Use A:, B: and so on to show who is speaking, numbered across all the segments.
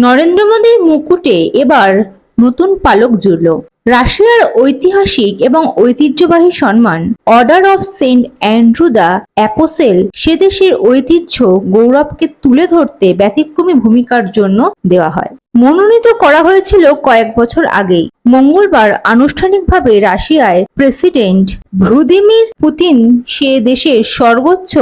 A: নরেন্দ্র মোদীর মুকুটে এবার নতুন পালক জুড়ল। রাশিয়ার ঐতিহাসিক এবং ঐতিহ্যবাহী সম্মান। Order of Saint Andrew the Apostle সে দেশের ঐতিহ্য গৌরবকে তুলে ধরতে ব্যতিক্রমী ভূমিকার জন্য দেওয়া হয়। মনোনীত করা হয়েছিল কয়েক বছর আগেই। মঙ্গলবার আনুষ্ঠানিকভাবে রাশিয়ায় প্রেসিডেন্ট ভ্রুদিমির পুতিন সে দেশের সর্বোচ্চ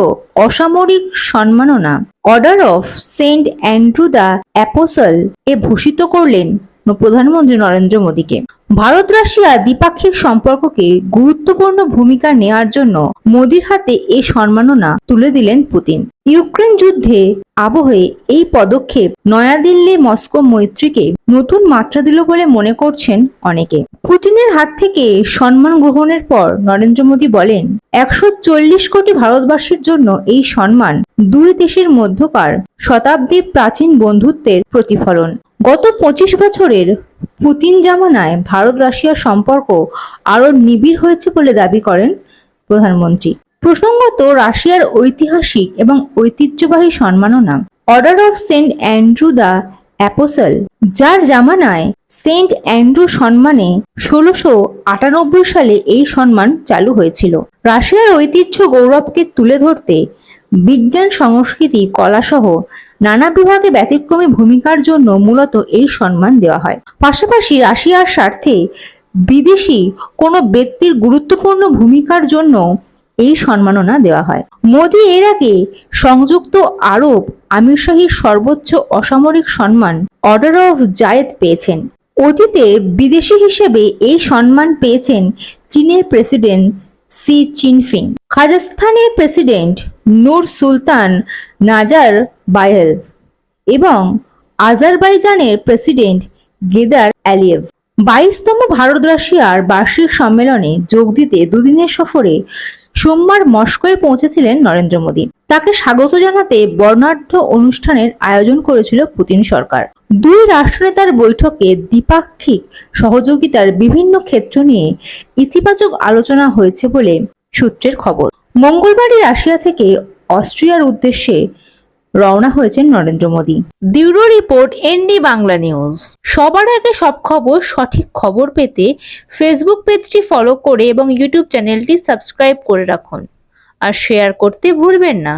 A: অসামরিক সম্মাননা। Order of Saint Andrew the Apostle এ ভূষিত করলেন। প্রধানমন্ত্রী নরেন্দ্র মোদীকে। ভারত রাশিয়া দ্বিপাক্ষিক সম্পর্ককে গুরুত্বপূর্ণ ভূমিকা নেওয়ার জন্য মোদীর হাতে এই সম্মাননা তুলে দিলেন পুতিন। ইউক্রেন যুদ্ধে আবহে এই পদক্ষেপ নয়াদিল্লি মস্কো মৈত্রীকে নতুন মাত্রা দিল বলে মনে করছেন অনেকে। পুতিনের হাত থেকে সম্মান গ্রহণের পর নরেন্দ্র মোদী বলেন, একশো চল্লিশ কোটি ভারতবাসীর জন্য এই সম্মান দুই দেশের মধ্যকার শতাব্দীর প্রাচীন বন্ধুত্বের প্রতিফলন। গত পঁচিশ বছরের পুতিন জামানায় ভারত রাশিয়ার সম্পর্ক আরও নিবিড় হয়েছে বলে দাবি করেন প্রধানমন্ত্রী। প্রসঙ্গত, রাশিয়ার ঐতিহাসিক এবং ঐতিহ্যবাহী সম্মাননা Order of Saint Andrew the Apostle যার জামানায় সেন্ট অ্যান্ড্রু সম্মানে ষোলোশো আটানব্বই সালে এই সম্মান চালু হয়েছিল। রাশিয়ার ঐতিহ্য গৌরবকে তুলে ধরতে বিজ্ঞান, সংস্কৃতি, কলাসহ নানা বিভাগে ব্যতিক্রমী ভূমিকার জন্য মূলত এই সম্মান দেওয়া হয়। পাশাপাশি রাশিয়ার স্বার্থে বিদেশি কোনো ব্যক্তির গুরুত্বপূর্ণ ভূমিকার জন্য এই সম্মাননা দেওয়া হয়। মোদী এর আগে সংযুক্ত আরব আমিরশাহীর সর্বোচ্চ অসামরিক সম্মান অর্ডার অফ জায়েদ পেয়েছেন। অতীতে বিদেশি হিসেবে এই সম্মান পেয়েছেন চীনের প্রেসিডেন্ট সি চিনফিং। কাজাখস্তানের প্রেসিডেন্ট নূর সুলতান নাজার বায়েভ এবং আজারবাইজানের প্রেসিডেন্ট গেদার অ্যালিয়েভ বাইশতম ভারত রাশিয়ার বার্ষিক সম্মেলনে যোগ দিতে দুদিনের সফরে সোমবার মস্কোয় পৌঁছেছিলেন নরেন্দ্র মোদী। তাকে স্বাগত জানাতে বর্ণাঢ্য অনুষ্ঠানের আয়োজন করেছিল পুতিন সরকার। দুই রাষ্ট্রনেতার বৈঠকে দ্বিপাক্ষিক সহযোগিতার বিভিন্ন ক্ষেত্র নিয়ে ইতিবাচক আলোচনা হয়েছে বলে সূত্রের খবর। মঙ্গলবারই রাশিয়া থেকে অস্ট্রিয়ার উদ্দেশ্যে রওনা হয়েছেন Narendra Modi. Bureau report, N D Bangla news. সবার আগে সব খবর, সঠিক খবর পেতে ফেসবুক পেজটি ফলো করে এবং ইউটিউব চ্যানেলটি সাবস্ক্রাইব করে রাখুন। আর শেয়ার করতে ভুলবেন না।